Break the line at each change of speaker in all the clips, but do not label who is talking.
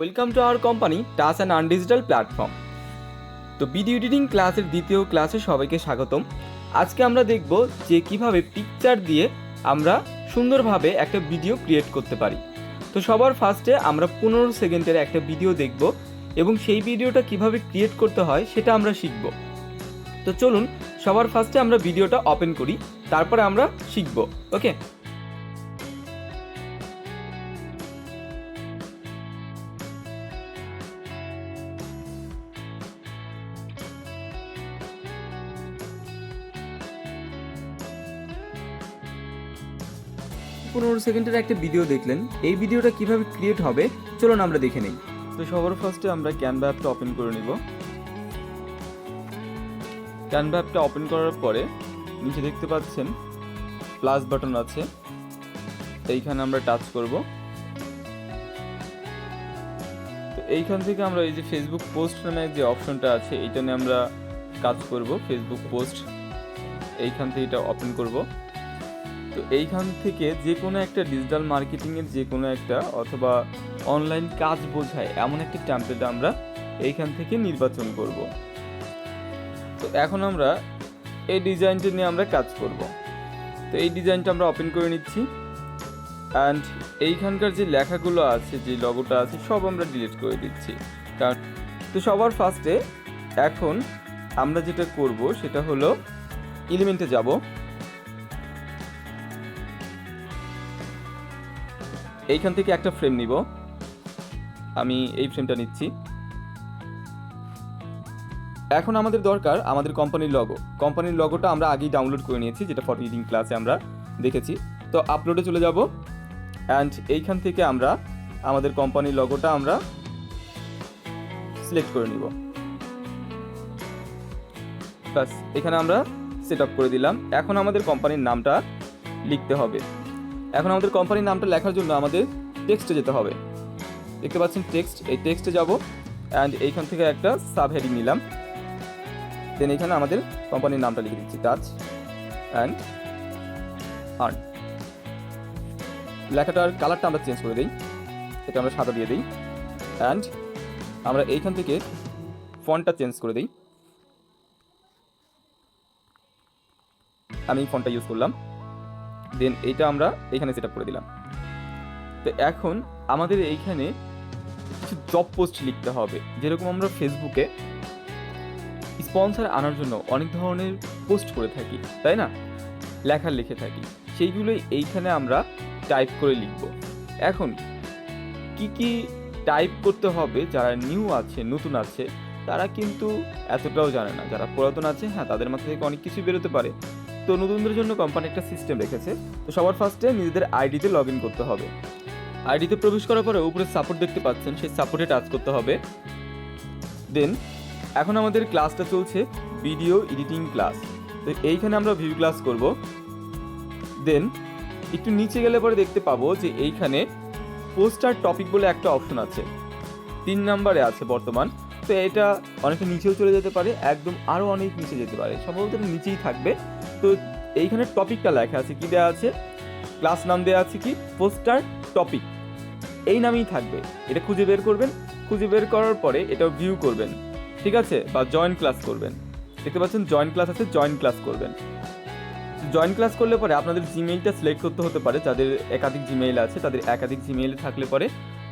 Welcome to our company touch and earn digital platform তো video editing ক্লাসের দ্বিতীয় ক্লাসে সবাইকে স্বাগতম। আজকে আমরা দেখব যে কীভাবে পিকচার দিয়ে আমরা সুন্দরভাবে একটা ভিডিও ক্রিয়েট করতে পারি। তো সবার ফার্স্টে আমরা পনেরো সেকেন্ডের একটা ভিডিও দেখব এবং সেই ভিডিওটা কীভাবে ক্রিয়েট করতে হয় সেটা আমরা শিখব। তো চলুন, সবার ফার্স্টে আমরা ভিডিওটা ওপেন করি, তারপরে আমরা শিখব ওকে পনেরো সেকেন্ডের একটা ভিডিও দেখলেন। এই ভিডিওটা কীভাবে ক্রিয়েট হবে, চলুন আমরা দেখে নেই। তো সবার ফার্স্টে আমরা ক্যানভা অ্যাপটা ওপেন করে নিব। ক্যানভা অ্যাপটা ওপেন করার পরে নিচে দেখতে পাচ্ছেন প্লাস বাটন আছে। এইখানে আমরা টাচ করব। তো এইখান থেকে আমরা এই যে ফেসবুক পোস্ট নামে যে অপশনটা আছে, এইটা নিয়ে আমরা কাজ করব ফেসবুক পোস্ট এইখান থেকে এটা ওপেন করব। তো এইখান থেকে যে কোনো একটা ডিজিটাল মার্কেটিংয়ের যে কোনো একটা অথবা অনলাইন কাজ বোঝায় এমন একটা ট্যাম্পলেট আমরা এইখান থেকে নির্বাচন করব। তো এখন আমরা এই ডিজাইনটা নিয়ে আমরা কাজ করব। তো এই ডিজাইনটা আমরা ওপেন করে নিচ্ছি। অ্যান্ড এইখানকার যে লেখাগুলো আছে, যে লগোটা আছে, সব আমরা ডিলিট করে দিচ্ছি। কারণ তো সবার ফার্স্টে এখন আমরা যেটা করব, সেটা হলো এলিমেন্টে যাব। এইখান থেকে একটা ফ্রেম নিব। আমি এই ফ্রেমটা নিচ্ছি। এখন আমাদের দরকার আমাদের কোম্পানির লগো কোম্পানির লগোটা আমরা আগেই ডাউনলোড করে নিয়েছি, যেটা ফটো এডিটিং ক্লাসে আমরা দেখেছি। তো আপলোডে চলে যাব। অ্যান্ড এইখান থেকে আমরা আমাদের কোম্পানির লগোটা আমরা সিলেক্ট করে নিব। ব্যাস, এখানে আমরা সেট করে দিলাম। এখন আমাদের কোম্পানির নামটা লিখতে হবে। এখন আমাদের কোম্পানির নামটা লেখার জন্য আমাদের টেক্সটে যেতে হবে। দেখতে পাচ্ছেন টেক্সট এই টেক্সটে যাব অ্যান্ড এইখান থেকে একটা সাব হেডিং নিলাম। দেন এখানে আমাদের কোম্পানির নামটা লিখে দিচ্ছি টাচ অ্যান্ড আর্ন লেখাটার কালারটা আমরা চেঞ্জ করে দিই। এটা আমরা সাদা দিয়ে দিই। অ্যান্ড আমরা এইখান থেকে ফন্টটা চেঞ্জ করে দিই। আমি ফোনটা ইউজ করলাম। দেন এইটা আমরা এখানে সেট করে দিলাম। তো এখন আমাদের এইখানে কিছু জব পোস্ট লিখতে হবে। যেরকম আমরা ফেসবুকে স্পন্সর আনার জন্য অনেক ধরনের পোস্ট করে থাকি, তাই না? লেখা লিখে থাকি। সেইগুলোই এইখানে আমরা টাইপ করে লিখব। এখন কি কি টাইপ করতে হবে, যারা নিউ আছে, নতুন আছে, তারা কিন্তু এতটাও জানে না। যারা পুরাতন আছে হ্যাঁ তাদের মাথা থেকে অনেক কিছু বেরোতে পারে। তো নতুনদের জন্য কোম্পানি একটা সিস্টেম রেখেছে। তো সবার ফার্স্টে নিজেদের আইডিতে লগ ইন করতে হবে। আইডিতে প্রবেশ করার পরে উপরে সাপোর্ট দেখতে পাচ্ছেন, সেই সাপোর্টে টাচ করতে হবে। দেন এখন আমাদের ক্লাসটা চলছে ভিডিও এডিটিং ক্লাস তো এইখানে আমরা ভিউ ক্লাস করব। দেন একটু নিচে গেলে পরে দেখতে পাবো যে এইখানে পোস্টার টপিক বলে একটা অপশন আছে। তিন নাম্বারে আছে বর্তমান। তো এটা অনেকটা নিচেও চলে যেতে পারে, একদম আরও অনেক নিচে যেতে পারে। সম্ভবত নিচেই থাকবে। তো এইখানে টপিকটা লেখা আছে, কি দেওয়া আছে? ক্লাস নাম দেওয়া আছে কি? Poster topic. এই নামেই থাকবে। এটা খুঁজে বের করবেন। খুঁজে বের করার পরে এটা ভিউ করবেন। ঠিক আছে? বা জয়েন ক্লাস করবেন। দেখতে পাচ্ছেন জয়েন ক্লাস আছে জয়েন ক্লাস করবেন। জয়েন ক্লাস করলে পরে আপনাদের জিমেইলটা সিলেক্ট করতে হতে পারে। যাদের একাধিক জিমেইল আছে, তাদের একাধিক জিমেইল থাকলে পরে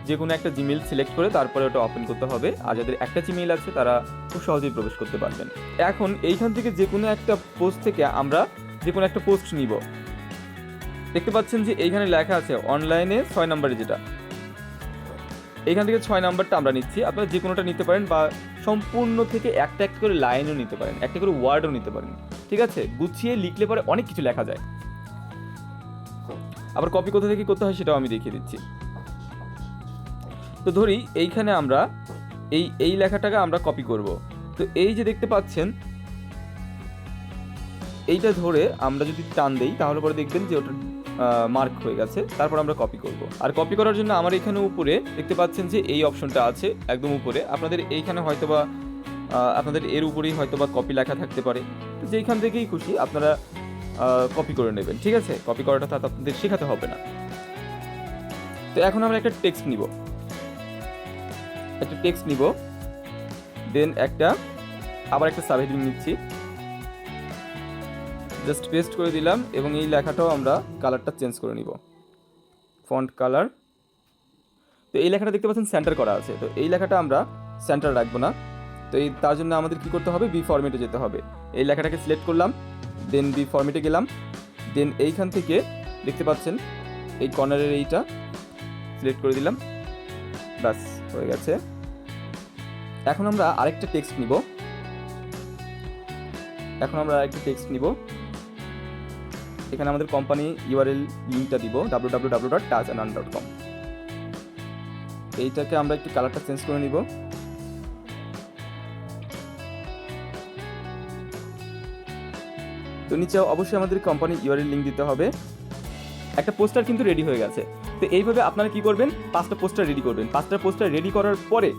যে কোনো একটা জিমেল সিলেক্ট করে তারপরে ওটা ওপেন করতে হবে। আর যাদের একটা জিমেইল আছে, তারা খুব সহজেই প্রবেশ করতে পারবেন। এখন এইখান থেকে যে কোনো একটা পোস্ট থেকে আমরা যে কোনো একটা পোস্ট নিব। দেখতে পাচ্ছেন যে এইখানে লেখা আছে অনলাইনে ছয় নম্বরে যেটা। এখান থেকে ছয় নাম্বারটা আমরা নিচ্ছি। আপনারা যে কোনোটা নিতে পারেন বা সম্পূর্ণ থেকে একটা একটা করে লাইনও নিতে পারেন, একটা করে ওয়ার্ডও নিতে পারেন। ঠিক আছে? গুছিয়ে লিখলে পরে অনেক কিছু লেখা যায়। আবার কপি কোথা থেকে করতে হয় সেটাও আমি দেখিয়ে দিচ্ছি। তো ধরি এইখানে আমরা এই এই লেখাটাকে আমরা কপি করব। তো এই যে দেখতে পাচ্ছেন, এইটা ধরে আমরা যদি টান দেই, তাহলে পরে দেখবেন যে ওটা মার্ক হয়ে গেছে। তারপর আমরা কপি করব। আর কপি করার জন্য আমার এখানে উপরে দেখতে পাচ্ছেন যে এই অপশনটা আছে, একদম উপরে। আপনাদের এইখানে হয়তোবা আপনাদের এর উপরেই হয়তোবা কপি লেখা থাকতে পারে। তো যেইখান থেকেই খুশি আপনারা কপি করে নেবেন, ঠিক আছে? কপি করাটা তো আপনাদের শেখাতে হবে না। তো এখন আমরা একটা টেক্সট নিব। একটা টেক্সট নিব। দেন একটা, আবার একটা সাবহেডিং নিচ্ছি। জাস্ট পেস্ট করে দিলাম এবং এই লেখাটাও আমরা কালারটা চেঞ্জ করে নিব। ফন্ট কালার তো এই লেখাটা দেখতে পাচ্ছেন সেন্টার করা আছে। তো এই লেখাটা আমরা সেন্টার রাখব না। তো এই, তার জন্য আমাদের কি করতে হবে? বি ফরম্যাটে যেতে হবে। এই লেখাটাকে সিলেক্ট করলাম দেন বি ফরম্যাটে গেলাম। দেন এইখান থেকে দেখতে পাচ্ছেন, এই কর্নারের এইটা সিলেক্ট করে দিলাম। ব্যাস। হয়ে গেছে। এখন আমরা আরেকটা টেক্সট নিব। এখন আমরা আরেকটা টেক্সট নিব। এখানে আমাদের কোম্পানি ইউআরএল লিঙ্কটা দিব W W touch and dot com এইটাকে আমরা একটু কালারটা চেঞ্জ করে নিব। তো নিচে অবশ্যই আমাদের কোম্পানি ইউআরএল লিঙ্ক দিতে হবে। একটা পোস্টার কিন্তু রেডি হয়ে গেছে। তো এইভাবে আপনারা কি করবেন? পাঁচটা পোস্টার রেডি করবেন। পাঁচটা পোস্টার রেডি করার পরে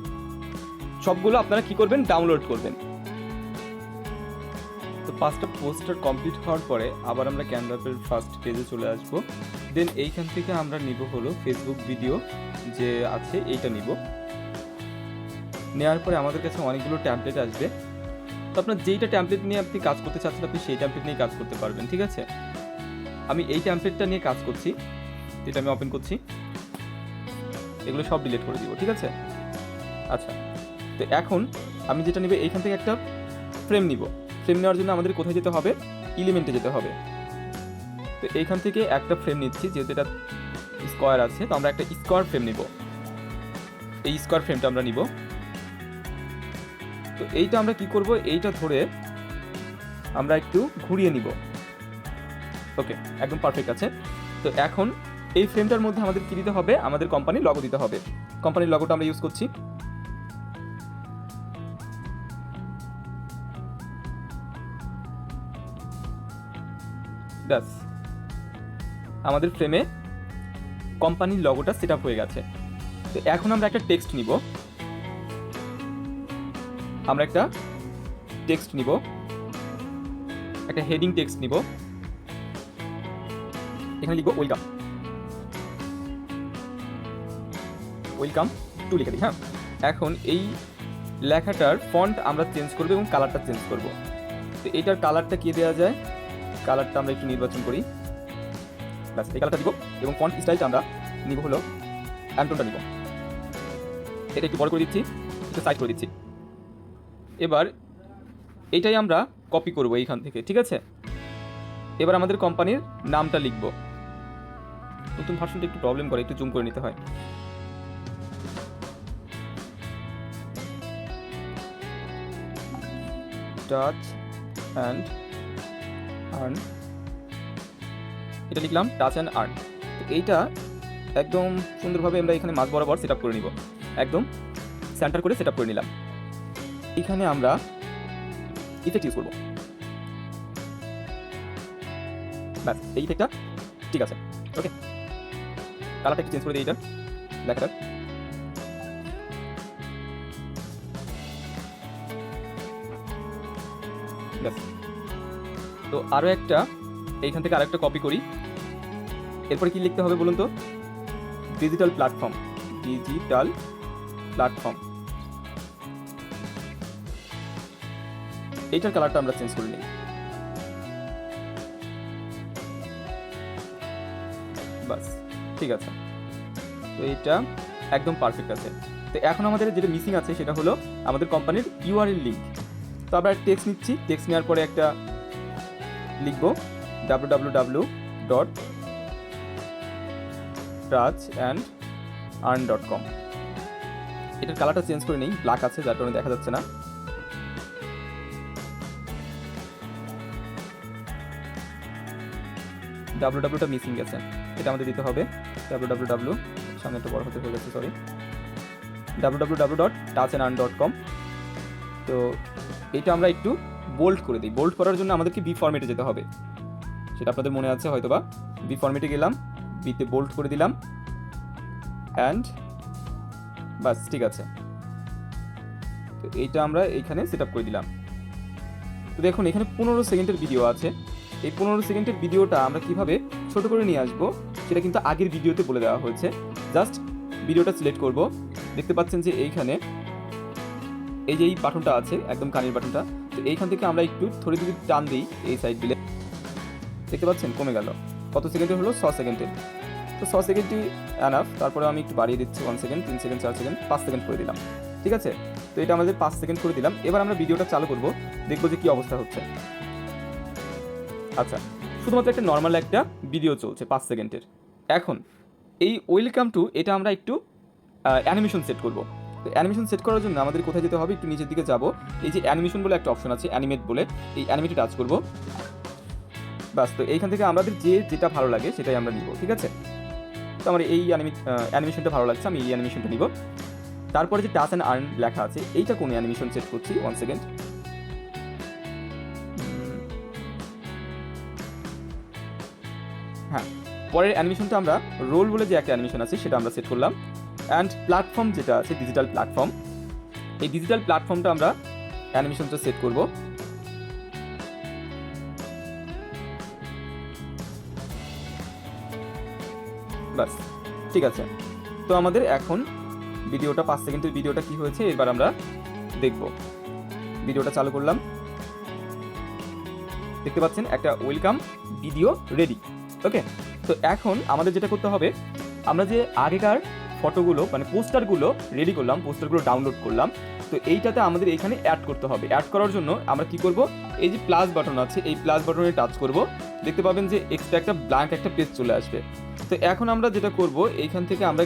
সবগুলো আপনারা কি করবেন? ডাউনলোড করবেন। তো পাঁচটা পোস্টার কমপ্লিট হওয়ার পরে আবার আমরা ক্যানভাসের ফার্স্ট পেজে চলে আসব। দেন এইখান থেকে আমরা নিব হলো ফেসবুক ভিডিও যে আছে, এইটা নিব। নেওয়ার পরে আমাদের কাছে অনেকগুলো ট্যাম্পলেট আসবে। তো আপনার যেইটা ট্যাম্পলেট নিয়ে আপনি কাজ করতে চাচ্ছেন, আপনি সেই ট্যাম্পলেট নিয়ে কাজ করতে পারবেন, ঠিক আছে? আমি এই ট্যাম্পলেটটা নিয়ে কাজ করছি। এটা আমি ওপেন করছি, এগুলো সব ডিলিট করে দিব, ঠিক আছে? আচ্ছা তো এখন আমি যেটা নিব, এইখান থেকে একটা ফ্রেম নিব। ফ্রেম নেওয়ার জন্য আমাদের কোথায় যেতে হবে? এলিমেন্টে যেতে হবে। তো এইখান থেকে একটা ফ্রেম নিচ্ছি, যেহেতু এটা স্কোয়ার আছে, তো আমরা একটা স্কোয়ার ফ্রেম নিব। এই স্কোয়ার ফ্রেমটা আমরা নিব। তো এইটা আমরা কি করব? এইটা ধরে আমরা একটু ঘুরিয়ে নিব। ওকে একদম পারফেক্ট আছে। তো এখন এই ফ্রেমটার মধ্যে আমাদের কি দিতে হবে? আমাদের কোম্পানির লগো দিতে হবে। কোম্পানির লগোটা আমরা ইউজ করছি। ব্যাস। আমাদের ফ্রেমে কোম্পানির লগোটা সেট হয়ে গেছে। তো এখন আমরা একটা টেক্সট নিব। আমরা একটা টেক্সট নিব। একটা হেডিং টেক্সট নিব। এখানে লিখব ওয়েলকাম ওয়েলকাম টু লিখে দিই হ্যাঁ? এখন এই লেখাটার ফন্ট আমরা চেঞ্জ করব এবং কালারটা চেঞ্জ করব। তো এইটার কালারটা কি দেওয়া যায়? কালারটা আমরা একটু নির্বাচন করি। ব্যাস, এই কালারটা দিব এবং ফন্ট স্টাইলটা আমরা নিব হলো অ্যান্টনটা নিব। এটা একটু বড় করে দিচ্ছি, একটু সাইড করে দিচ্ছি। এবার এইটাই আমরা কপি করব এইখান থেকে, ঠিক আছে? এবার আমাদের কোম্পানির নামটা লিখব। নতুন ভার্সনটা একটু প্রবলেম করে, একটু জুম করে নিতে হয়। টাচ অ্যান্ড আর্ন এটা লিখলাম টাচ অ্যান্ড আর্ন তো এইটা একদম সুন্দরভাবে আমরা এখানে মাঝ বরাবর সেট করে নিব। একদম সেন্টার করে সেট করে নিলাম। এখানে আমরা ইফেক্ট ইউজ করব। ব্যাস, এই ইফেক্টটা ঠিক আছে। ওকে কালারটা একটু চেঞ্জ করে দিই এইটার লেখাটার ব্যাস তো আরও একটা, এইখান থেকে আরেকটা কপি করি। এরপরে কি লিখতে হবে বলুন তো? ডিজিটাল প্ল্যাটফর্ম ডিজিটাল প্ল্যাটফর্ম এইটার কালারটা আমরা চেঞ্জ করে নিই। বাস, ঠিক আছে। তো এইটা একদম পারফেক্ট আছে। তো এখন আমাদের যেটা মিসিং আছে সেটা হলো আমাদের কোম্পানির ইউআরএল লিঙ্ক তো আমরা টেক্সট নিচ্ছি। টেক্সট নেওয়ার পরে একটা লিখব W dot touch and earn dot com এটার কালারটা চেঞ্জ করে নেই ব্ল্যাক আছে, যার কারণে দেখা যাচ্ছে না। ডাব্লু ডাব্লুটা মিসিং গেছে, এটা আমাদের দিতে হবে। ডাব্লু ডাব্লু ডাব্লু সামনে একটু বড় হতে হয়ে গেছে sorry W W W dot touch and earn dot com তো এটা আমরা একটু বোল্ড করে দিই। বোল্ড করার জন্য আমাদেরকে বি ফর্মেটে যেতে হবে। সেটা আপনাদের মনে আছে হয়তো বা বি ফর্মেটে গেলাম বিতে বোল্ড করে দিলাম অ্যান্ড বাস, ঠিক আছে। তো এইটা আমরা এইখানে সেট করে দিলাম। তো দেখুন, এখানে পনেরো সেকেন্ডের ভিডিও আছে। এই পনেরো সেকেন্ডের ভিডিওটা আমরা কীভাবে ছোট করে নিয়ে আসব, সেটা কিন্তু আগের ভিডিওতে বলে দেওয়া হয়েছে। জাস্ট ভিডিওটা সিলেক্ট করব। দেখতে পাচ্ছেন যে এইখানে এই যে এই বাটনটা আছে, একদম কানের বাটনটা তো এইখান থেকে আমরা একটু থরে যদি টান দিই এই সাইড দিলে। দেখতে পাচ্ছেন, কমে গেল। কত সেকেন্ডের হলো? ছ সেকেন্ডের তো ছ সেকেন্ডটি অ্যানাফ তারপরে আমি একটু বাড়িয়ে দিচ্ছি ওয়ান সেকেন্ড তিন সেকেন্ড চার সেকেন্ড পাঁচ সেকেন্ড করে দিলাম। ঠিক আছে? তো এটা আমাদের পাঁচ সেকেন্ড করে দিলাম। এবার আমরা ভিডিওটা চালু করব। দেখব যে কী অবস্থা হচ্ছে। আচ্ছা শুধুমাত্র একটা নর্মাল একটা ভিডিও চলছে পাঁচ সেকেন্ডের এখন, এই ওয়েলকাম টু এটা আমরা একটু অ্যানিমেশন সেট করব। তো অ্যানিমেশন সেট করার জন্য আমাদের কোথায় যেতে হবে? একটু নিচের দিকে যাব। এই যে অ্যানিমেশন বলে একটা অপশন আছে, অ্যানিমেট বলে। এই অ্যানিমেটে টাচ করব। বাস, তো এইখান থেকে আমাদের যে যেটা ভালো লাগে সেটাই আমরা নিব, ঠিক আছে? তো আমার এই অ্যানিমেশনটা ভালো লাগছে, আমি এই অ্যানিমেশনটা নিব। তারপরে যে টাচ অ্যান্ড আর্ন লেখা আছে, এইটা কোন অ্যানিমেশন সেট করছি? ওয়ান সেকেন্ড হ্যাঁ পরের অ্যানিমেশনটা আমরা রোল বলে যে একটা অ্যানিমেশন আছে, সেটা আমরা সেট করলাম। অ্যান্ড প্ল্যাটফর্ম যেটা আছে ডিজিটাল প্ল্যাটফর্ম এই ডিজিটাল প্ল্যাটফর্মটা আমরা অ্যানিমেশনটা সেট করব। বাস ঠিক আছে। তো আমাদের এখন ভিডিওটা, পাঁচ সেকেন্ডের ভিডিওটা কি হয়েছে, এবার আমরা দেখব। ভিডিওটা চালু করলাম। দেখতে পাচ্ছেন, একটা ওয়েলকাম ভিডিও রেডি ওকে তো এখন আমাদের যেটা করতে হবে, আমরা যে আগেকার ফটোগুলো মানে পোস্টারগুলো রেডি করলাম পোস্টারগুলো ডাউনলোড করলাম। তো এইটাতে আমাদের এখানে অ্যাড করতে হবে। অ্যাড করার জন্য আমরা কি করব? এই যে প্লাস বাটন আছে, এই প্লাস বাটনে টাচ করব। দেখতে পাবেন যে এক্সট্রা একটা ব্ল্যাঙ্ক একটা পেজ চলে আসবে। তো এখন আমরা যেটা করব, এইখান থেকে আমরা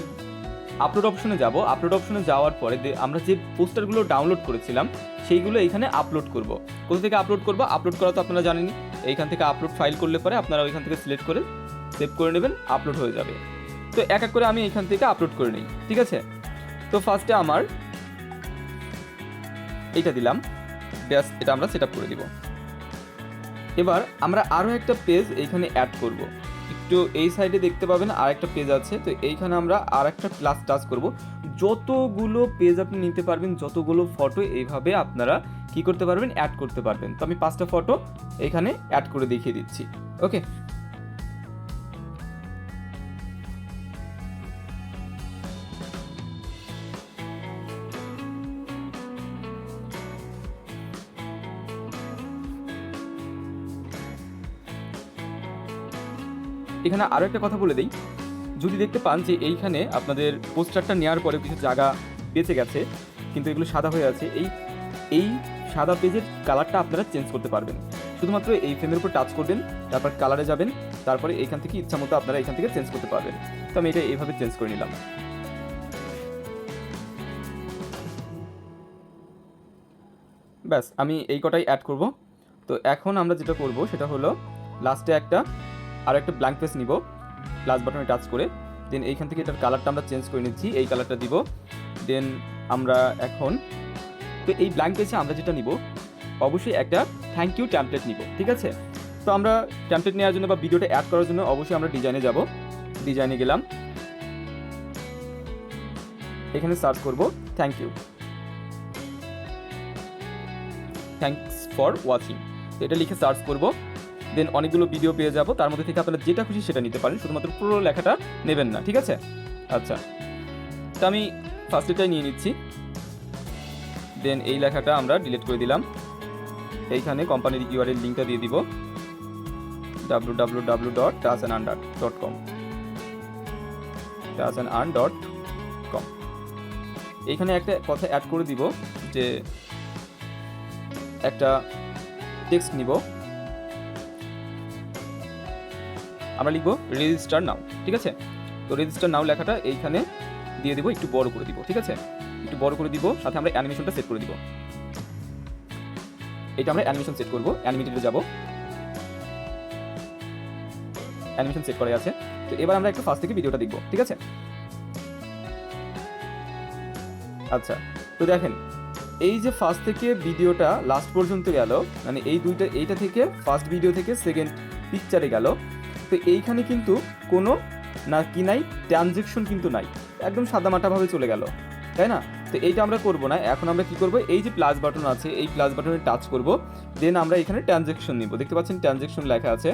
আপলোড অপশনে যাব। আপলোড অপশনে যাওয়ার পরে আমরা যে পোস্টারগুলো ডাউনলোড করেছিলাম, সেইগুলো এখানে আপলোড করব। কোথা থেকে আপলোড করব? আপলোড করা তো আপনারা জানেনই। এইখান থেকে আপলোড ফাইল করলে পরে আপনারা ওইখান থেকে সিলেক্ট করে সেভ করে নেবেন আপলোড হয়ে যাবে। তো এক এক করে আমি এখান থেকে আপলোড করে নিই, ঠিক আছে? তো ফার্স্টে আমার এইটা দিলাম, ব্যাস, এটা আমরা সেট করে দিব। এবার আমরা আরও একটা পেজ এইখানে অ্যাড করব। একটু এই সাইডে দেখতে পাবেন আর একটা পেজ আছে, তো এইখানে আমরা আর একটা প্লাস টাচ করব। যতগুলো পেজ আপনি নিতে পারবেন, যতগুলো ফটো এইভাবে আপনারা কি করতে পারবেন অ্যাড করতে পারবেন। তো আমি পাঁচটা ফটো এখানে অ্যাড করে দেখিয়ে দিচ্ছি ওকে এখানে আরও একটা কথা বলে দিই। যদি দেখতে পান যে এইখানে আপনাদের পোস্টারটা নেওয়ার পরে কিছু জায়গা বেঁচে গেছে, কিন্তু এগুলো সাদা হয়ে আছে, এই এই সাদা পেজের কালারটা আপনারা চেঞ্জ করতে পারবেন। শুধুমাত্র এই ফ্রেমের উপর টাচ করবেন, তারপর কালারে যাবেন, তারপরে এখান থেকে ইচ্ছা মতো আপনারা এখান থেকে চেঞ্জ করতে পারবেন। তো আমি এটা এইভাবে চেঞ্জ করে নিলাম। ব্যাস, আমি এই কটাই অ্যাড করব। তো এখন আমরা যেটা করব, সেটা হলো লাস্টে একটা আর একটা ব্ল্যাঙ্ক পেজ নিব প্লাস বাটনে টাচ করে দেন এইখান থেকে এটার কালারটা আমরা চেঞ্জ করে নিচ্ছি, এই কালারটা দিব দেন আমরা এখন, তো এই ব্ল্যাঙ্ক পেজে আমরা যেটা নিব, অবশ্যই একটা থ্যাংক ইউ ট্যাম্পলেট নিব, ঠিক আছে? তো আমরা ট্যাম্পলেট নেওয়ার জন্য বা ভিডিওটা অ্যাড করার জন্য অবশ্যই আমরা ডিজাইনে যাব ডিজাইনে গেলাম, এখানে সার্চ করব thank you thanks for watching এটা লিখে সার্চ করব দেন অনেকগুলো ভিডিও পেয়ে যাব। তার মধ্যে থেকে আপনারা যেটা খুশি সেটা নিতে পারেন। শুধুমাত্র পুরো লেখাটা নেবেন না, ঠিক আছে? আচ্ছা। তো আমি ফার্স্ট এটাই নিয়ে নিচ্ছি। দেন এই লেখাটা আমরা ডিলিট করে দিলাম। এইখানে কোম্পানির ইউআরএল লিঙ্কটা দিয়ে দিব। W W W dot touch and under dot com touch and earn dot com এইখানে একটা কথা অ্যাড করে দিব যে একটা টেক্সট নিব। আমরা লিখব রেজিস্টার নাও ঠিক আছে? তো রেজিস্টার নাও লেখাটা এইখানে দিয়ে দিব, একটু বড় করে দিব, ঠিক আছে? একটু বড় করে দিব, সাথে আমরা অ্যানিমেশনটা সেট করে দিব। এটা আমরা অ্যানিমেশন সেট করব অ্যানিমেটেডে যাব। অ্যানিমেশন সেট করা আছে। তো এবার আমরা একটু ফার্স্ট থেকে ভিডিওটা দেখব, ঠিক আছে? আচ্ছা তো দেখেন, এই যে ফার্স্ট থেকে ভিডিওটা লাস্ট পর্যন্ত গেল মানে এই দুইটা, এইটা থেকে ফার্স্ট ভিডিও থেকে সেকেন্ড পিকচারে গেল তো এইখানে কিন্তু কোনো না কি নাই ট্রানজেকশন কিন্তু নাই। একদম সাদামাটাভাবে চলে গেল, তাই না? তো এইটা আমরা করব না। এখন আমরা কি করব? এই যে প্লাস বাটন আছে, এই প্লাস বাটনে টাচ করব। দেন আমরা এখানে ট্রানজেকশন নিব। দেখতে পাচ্ছেন ট্রানজেকশন লেখা আছে।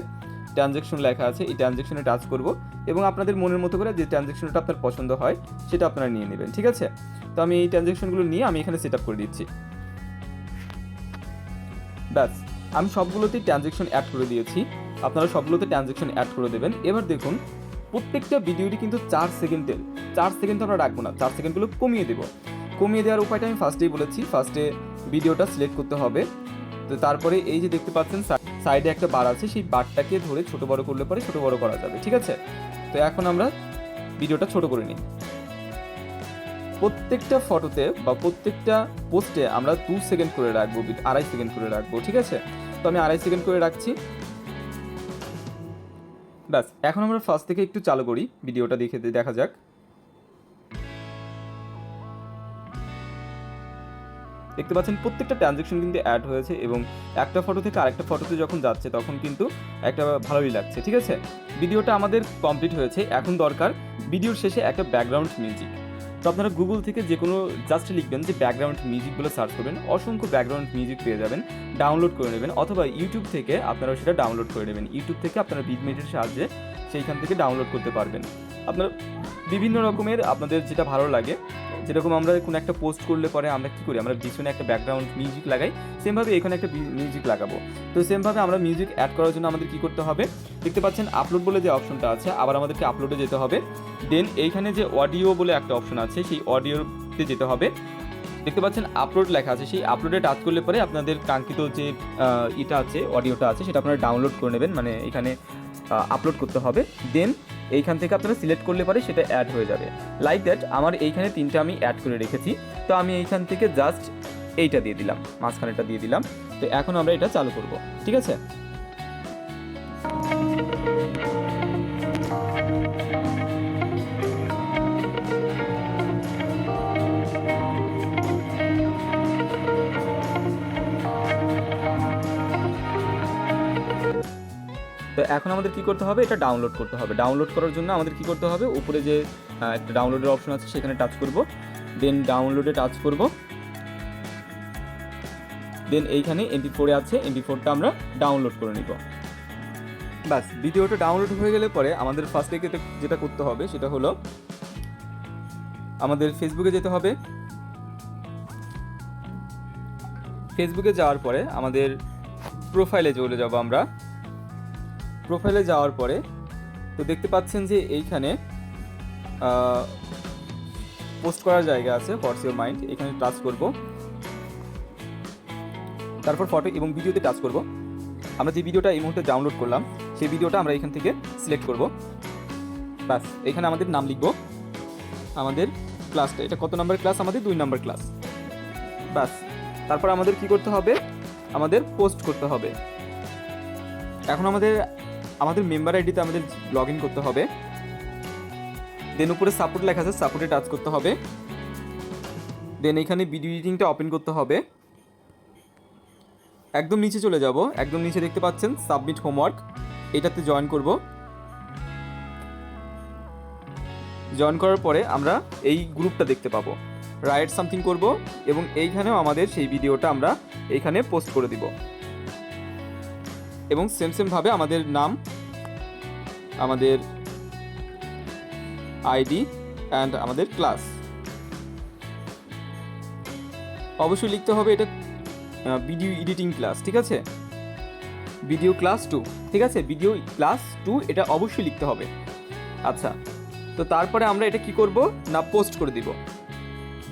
ট্রানজেকশন লেখা আছে, এই ট্রানজেকশনে টাচ করব। এবং আপনাদের মনের মতো করে যে ট্রানজেকশনটা আপনার পছন্দ হয়, সেটা আপনারা নিয়ে নেবেন, ঠিক আছে? তো আমি এই ট্রানজেকশনগুলো নিয়ে আমি এখানে সেট করে দিচ্ছি। ব্যাস, আমি সবগুলোতেই ট্রানজেকশন অ্যাড করে দিয়েছি। আপনারা সবগুলোতে ট্রানজ্যাকশন অ্যাড করে দেবেন। এবার দেখুন, প্রত্যেকটা ভিডিওটি কিন্তু চার সেকেন্ডের চার সেকেন্ড আমরা রাখব না, চার সেকেন্ডগুলো কমিয়ে দেবো। কমিয়ে দেওয়ার উপায়টা আমি ফার্স্টেই বলেছি ফার্স্টে ভিডিওটা সিলেক্ট করতে হবে। তো তারপরে এই যে দেখতে পাচ্ছেন সাইডে একটা বার আছে, সেই বারটাকে ধরে ছোট বড় করলে পরে ছোট বড় করা যাবে, ঠিক আছে? তো এখন আমরা ভিডিওটা ছোট করে নিই। প্রত্যেকটা ফটোতে বা প্রত্যেকটা পোস্টে আমরা দু সেকেন্ড করে রাখব, আড়াই সেকেন্ড করে রাখব, ঠিক আছে? তো আমি আড়াই সেকেন্ড করে রাখছি। ব্যাস, এখন আমরা ফার্স্ট থেকে একটু চালু করি, ভিডিওটা দেখে দেখা যাক। দেখতে পাচ্ছেন, প্রত্যেকটা ট্রানজেকশন কিন্তু অ্যাড হয়েছে এবং একটা ফটো থেকে আরেকটা ফটোতে যখন যাচ্ছে, তখন কিন্তু একটা ভালোই লাগছে, ঠিক আছে? ভিডিওটা আমাদের কমপ্লিট হয়েছে, এখন দরকার ভিডিওর শেষে একটা ব্যাকগ্রাউন্ড মিউজিক তো আপনারা গুগল থেকে যে কোনো জাস্ট লিখবেন যে ব্যাকগ্রাউন্ড মিউজিকগুলো সার্চ করবেন, অসংখ্য ব্যাকগ্রাউন্ড মিউজিক পেয়ে যাবেন ডাউনলোড করে নেবেন, অথবা ইউটিউব থেকে আপনারা সেটা ডাউনলোড করে নেবেন। ইউটিউব থেকে আপনারা বিটমেটের সাহায্যে সেইখান থেকে ডাউনলোড করতে পারবেন। আপনার বিভিন্ন রকমের আপনাদের যেটা ভালো লাগে, যেরকম আমরা কোনো একটা পোস্ট করলে পরে আমরা কী করি, আমরা পিছনে একটা ব্যাকগ্রাউন্ড মিউজিক লাগাই সেমভাবে এখানে একটা মিউজিক লাগাবো। তো সেমভাবে আমরা মিউজিক অ্যাড করার জন্য আমাদের কী করতে হবে, দেখতে পাচ্ছেন আপলোড বলে যে অপশনটা আছে, আবার আমাদেরকে আপলোডে যেতে হবে। দেন এইখানে যে অডিও বলে একটা অপশন আছে, সেই অডিওতে যেতে হবে। দেখতে পাচ্ছেন আপলোড লেখা আছে, সেই আপলোডে টাচ করলে পরে আপনাদের কাঙ্ক্ষিত যে এটা আছে অডিওটা আছে, সেটা আপনারা ডাউনলোড করে নেবেন। মানে এখানে আপলোড করতে হবে। দেন এইখান থেকে আপনারা সিলেক্ট করলে পারে সেটা অ্যাড হয়ে যাবে। লাইক দ্যাট আমার এইখানে তিনটে আমি অ্যাড করে রেখেছি। তো আমি এইখান থেকে জাস্ট এইটা দিয়ে দিলাম মাঝখানেটা দিয়ে দিলাম। তো এখন আমরা এটা চালু করব, ঠিক আছে? তো এখন আমাদের কি করতে হবে? এটা ডাউনলোড করতে হবে। ডাউনলোড করার জন্য আমাদের কি করতে হবে? উপরে যে একটা ডাউনলোডের অপশন আছে, সেখানে টাচ করব। দেন ডাউনলোডে টাচ করব। দেন এইখানে এমপি ফোরে আছে। এমপি ফোরটা আমরা ডাউনলোড করে নিব। ব্যাস ভিডিওটা ডাউনলোড হয়ে গেলে পরে আমাদের ফার্স্ট যেটা করতে হবে, সেটা হলো আমাদের ফেসবুকে যেতে হবে। ফেসবুকে যাওয়ার পরে আমাদের প্রোফাইলে চলে যাব আমরা। প্রোফাইলে যাওয়ার পরে তো দেখতে পাচ্ছেন যে এইখানে পোস্ট করার জায়গা আছে ফরস ইউর মাইন্ড এখানে টাচ করব। তারপর ফটো এবং ভিডিওতে টাচ করব। আমরা যে ভিডিওটা এই মুহূর্তে ডাউনলোড করলাম, সেই ভিডিওটা আমরা এখান থেকে সিলেক্ট করব। ব্যাস, এখানে আমাদের নাম লিখব। আমাদের ক্লাসটা এটা কত নাম্বার ক্লাস আমাদের দুই নাম্বার ক্লাস ব্যাস, তারপর আমাদের কি করতে হবে? আমাদের পোস্ট করতে হবে। এখন আমাদের আমাদের মেম্বার আইডিতে আমাদের লগ ইন করতে হবে। দেন উপরে সাপোর্ট লেখা আছে সাপোর্টে টাচ করতে হবে। দেন এখানে ভিডিও এডিটিংটা ওপেন করতে হবে। একদম নিচে চলে যাব। একদম নিচে দেখতে পাচ্ছেন সাবমিট হোমওয়ার্ক এটাতে জয়েন করব। জয়েন করার পরে আমরা এই গ্রুপটা দেখতে পাবো। রাইট সামথিং করব এবং এইখানেও আমাদের সেই ভিডিওটা আমরা এইখানে পোস্ট করে দিব। এবং সেম সেমভাবে আমাদের নাম, আমাদের আইডি অ্যান্ড আমাদের ক্লাস অবশ্যই লিখতে হবে এটা ভিডিও এডিটিং ক্লাস ঠিক আছে? ভিডিও ক্লাস টু ঠিক আছে? ভিডিও ক্লাস টু এটা অবশ্যই লিখতে হবে। আচ্ছা তো তারপরে আমরা এটা কি করব? না পোস্ট করে দিব।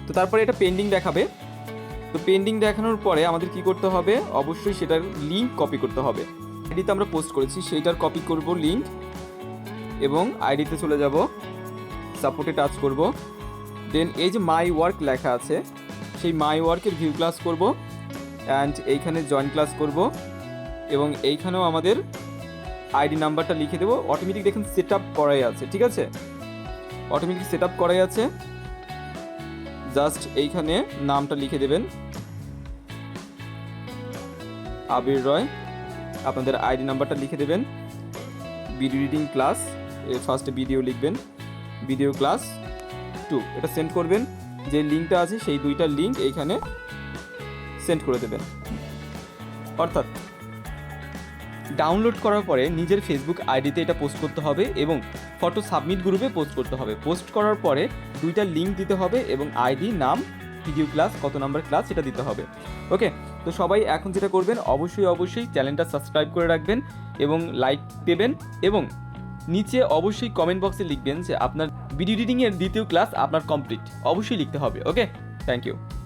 তো তারপরে এটা পেন্ডিং দেখাবে। তো পেন্ডিং দেখানোর পরে আমাদের কি করতে হবে? অবশ্যই সেটার লিঙ্ক কপি করতে হবে। আইডিতে আমরা পোস্ট করেছি, সেইটার কপি করব লিঙ্ক এবং আইডিতে চলে যাব সাপোর্টে টাচ করব। দেন এই যে মাই ওয়ার্ক লেখা আছে, সেই মাই ওয়ার্কের ভিউ ক্লাস করব অ্যান্ড এইখানে জয়েন ক্লাস করব এবং এইখানেও আমাদের আইডি নাম্বারটা লিখে দেবো। অটোমেটিক দেখুন সেট আপ করাই আছে, ঠিক আছে? অটোমেটিক সেট আপ করাই আছে। জাস্ট এইখানে নামটা লিখে দেবেন। আবির রয়। আপনাদের আইডি নাম্বারটা লিখে দেবেন। ভিডিও রিডিং ক্লাস ফার্স্টে ভিডিও লিখবেন। ভিডিও ক্লাস টু এটা সেন্ড করবেন। যে লিঙ্কটা আছে সেই দুইটা লিঙ্ক এইখানে সেন্ড করে দেবেন। অর্থাৎ ডাউনলোড করার পরে নিজের ফেসবুক আইডিতে এটা পোস্ট করতে হবে এবং ফটো সাবমিট গ্রুপে পোস্ট করতে হবে। পোস্ট করার পরে দুইটা লিঙ্ক দিতে হবে এবং আইডি, নাম ভিডিও ক্লাস কত নাম্বার ক্লাস সেটা দিতে হবে। ওকে তো সবাই এখন যেটা করবেন, অবশ্যই অবশ্যই চ্যানেলটা সাবস্ক্রাইব করে রাখবেন এবং লাইক দেবেন এবং নিচে অবশ্যই কমেন্ট বক্সে লিখবেন যে আপনার ভিডিও এডিটিংয়ের দ্বিতীয় ক্লাস আপনার কমপ্লিট অবশ্যই লিখতে হবে ওকে থ্যাংক ইউ